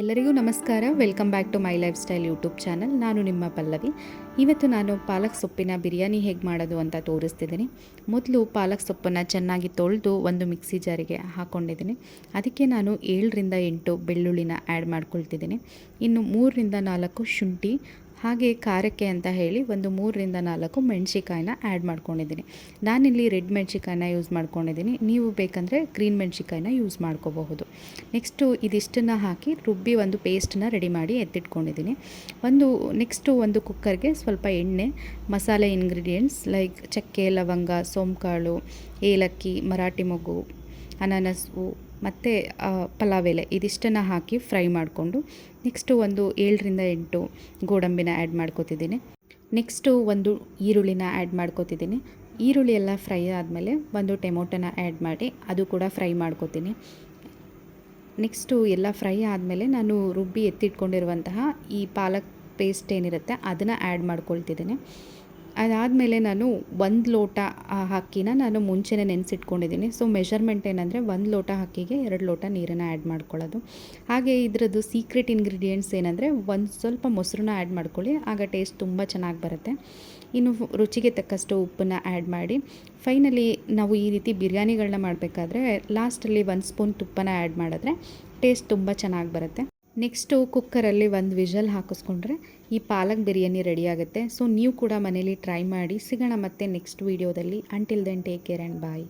ಎಲ್ಲರಿಗೂ ನಮಸ್ಕಾರ. Welcome back to my lifestyle YouTube channel ನಾನು ನಿಮ್ಮ ಪಲ್ಲವಿ. ಇವತ್ತು ನಾನು ಪಾಲಕ್ ಸೊಪ್ಪಿನ ಬಿರಿಯಾನಿ ಹೇಗೆ ಮಾಡೋದು ಅಂತ ತೋರಿಸ್ತಿದ್ದೀನಿ. ಮೊದಲು ಪಾಲಕ್ ಸೊಪ್ಪನ್ನು ಚೆನ್ನಾಗಿ ತೊಳೆದು ಒಂದು ಮಿಕ್ಸಿ ಜಾರಿಗೆ ಹಾಕ್ಕೊಂಡಿದ್ದೀನಿ ಅದಕ್ಕೆ ನಾನು ಏಳರಿಂದ ಎಂಟು ಬೆಳ್ಳುಳ್ಳಿನ ಆ್ಯಡ್ ಮಾಡ್ಕೊಳ್ತಿದ್ದೀನಿ. ಇನ್ನು ಮೂರರಿಂದ ನಾಲ್ಕು ಶುಂಠಿ ಹಾಗೆ ಖಾರಕ್ಕೆ ಅಂತ ಹೇಳಿ ಒಂದು ಮೂರರಿಂದ ನಾಲ್ಕು ಮೆಣಸಿಕಾಯಿನ ಆ್ಯಡ್ ಮಾಡ್ಕೊಂಡಿದ್ದೀನಿ. ನಾನಿಲ್ಲಿ ರೆಡ್ ಮೆಣಸಿಕಾಯಿನ ಯೂಸ್ ಮಾಡ್ಕೊಂಡಿದ್ದೀನಿ. ನೀವು ಬೇಕಂದರೆ ಗ್ರೀನ್ ಮೆಣಸಿಕಾಯಿನ ಯೂಸ್ ಮಾಡ್ಕೋಬಹುದು. ನೆಕ್ಸ್ಟು ಇದಿಷ್ಟನ್ನು ಹಾಕಿ ರುಬ್ಬಿ ಒಂದು ಪೇಸ್ಟನ್ನ ರೆಡಿ ಮಾಡಿ ಎತ್ತಿಟ್ಕೊಂಡಿದ್ದೀನಿ. ಒಂದು ನೆಕ್ಸ್ಟು ಒಂದು ಕುಕ್ಕರ್ಗೆ ಸ್ವಲ್ಪ ಎಣ್ಣೆ, ಮಸಾಲೆ ಇಂಗ್ರೀಡಿಯೆಂಟ್ಸ್ ಲೈಕ್ ಚಕ್ಕೆ, ಲವಂಗ, ಸೋಂಕಾಳು, ಏಲಕ್ಕಿ, ಮರಾಠಿ ಮೊಗ್ಗು, ಅನಾನಸು ಮತ್ತು ಪಲಾವ್ ಎಲೆ ಇದಿಷ್ಟನ್ನು ಹಾಕಿ ಫ್ರೈ ಮಾಡಿಕೊಂಡು ನೆಕ್ಸ್ಟು ಒಂದು ಏಳರಿಂದ ಎಂಟು ಗೋಡಂಬಿನ ಆ್ಯಡ್ ಮಾಡ್ಕೋತಿದ್ದೀನಿ. ನೆಕ್ಸ್ಟು ಒಂದು ಈರುಳ್ಳಿನ ಆ್ಯಡ್ ಮಾಡ್ಕೋತಿದ್ದೀನಿ. ಈರುಳ್ಳಿ ಎಲ್ಲ ಫ್ರೈ ಆದಮೇಲೆ ಒಂದು ಟೊಮೊಟೊನ ಆ್ಯಡ್ ಮಾಡಿ ಅದು ಕೂಡ ಫ್ರೈ ಮಾಡ್ಕೋತೀನಿ. ನೆಕ್ಸ್ಟು ಎಲ್ಲ ಫ್ರೈ ಆದಮೇಲೆ ನಾನು ರುಬ್ಬಿ ಎತ್ತಿಟ್ಕೊಂಡಿರುವಂತಹ ಈ ಪಾಲಕ್ ಪೇಸ್ಟ್ ಏನಿರುತ್ತೆ ಅದನ್ನು ಆ್ಯಡ್ ಮಾಡ್ಕೊಳ್ತಿದ್ದೀನಿ. ಅದಾದಮೇಲೆ ನಾನು ಒಂದು ಲೋಟ, ಆ ಅಕ್ಕಿನ ನಾನು ಮುಂಚೆನೇ ನೆನೆಸಿಟ್ಕೊಂಡಿದ್ದೀನಿ. ಸೊ ಮೆಷರ್ಮೆಂಟ್ ಏನಂದರೆ ಒಂದು ಲೋಟ ಅಕ್ಕಿಗೆ ಎರಡು ಲೋಟ ನೀರನ್ನು ಆ್ಯಡ್ ಮಾಡ್ಕೊಳ್ಳೋದು. ಹಾಗೆ ಇದರದ್ದು ಸೀಕ್ರೆಟ್ ಇಂಗ್ರೀಡಿಯೆಂಟ್ಸ್ ಏನಂದರೆ ಒಂದು ಸ್ವಲ್ಪ ಮೊಸರನ್ನ ಆ್ಯಡ್ ಮಾಡ್ಕೊಳ್ಳಿ, ಆಗ ಟೇಸ್ಟ್ ತುಂಬ ಚೆನ್ನಾಗಿ ಬರುತ್ತೆ. ಇನ್ನು ರುಚಿಗೆ ತಕ್ಕಷ್ಟು ಉಪ್ಪನ್ನು ಆ್ಯಡ್ ಮಾಡಿ ಫೈನಲಿ ನಾವು ಈ ರೀತಿ ಬಿರಿಯಾನಿಗಳನ್ನ ಮಾಡಬೇಕಾದ್ರೆ ಲಾಸ್ಟಲ್ಲಿ ಒಂದು ಸ್ಪೂನ್ ತುಪ್ಪನ ಆ್ಯಡ್ ಮಾಡಿದ್ರೆ ಟೇಸ್ಟ್ ತುಂಬ ಚೆನ್ನಾಗಿ ಬರುತ್ತೆ. ನೆಕ್ಸ್ಟು ಕುಕ್ಕರಲ್ಲಿ ಒಂದು ವಿಷಲ್ ಹಾಕಿಸ್ಕೊಂಡ್ರೆ ಈ ಪಾಲಕ್ ಬಿರಿಯಾನಿ ರೆಡಿ ಆಗುತ್ತೆ ಸೊ ನೀವು ಕೂಡ ಮನೇಲಿ ಟ್ರೈ ಮಾಡಿ ಸಿಗೋಣ ಮತ್ತೆ ನೆಕ್ಸ್ಟ್ ವೀಡಿಯೋದಲ್ಲಿ until then take care and bye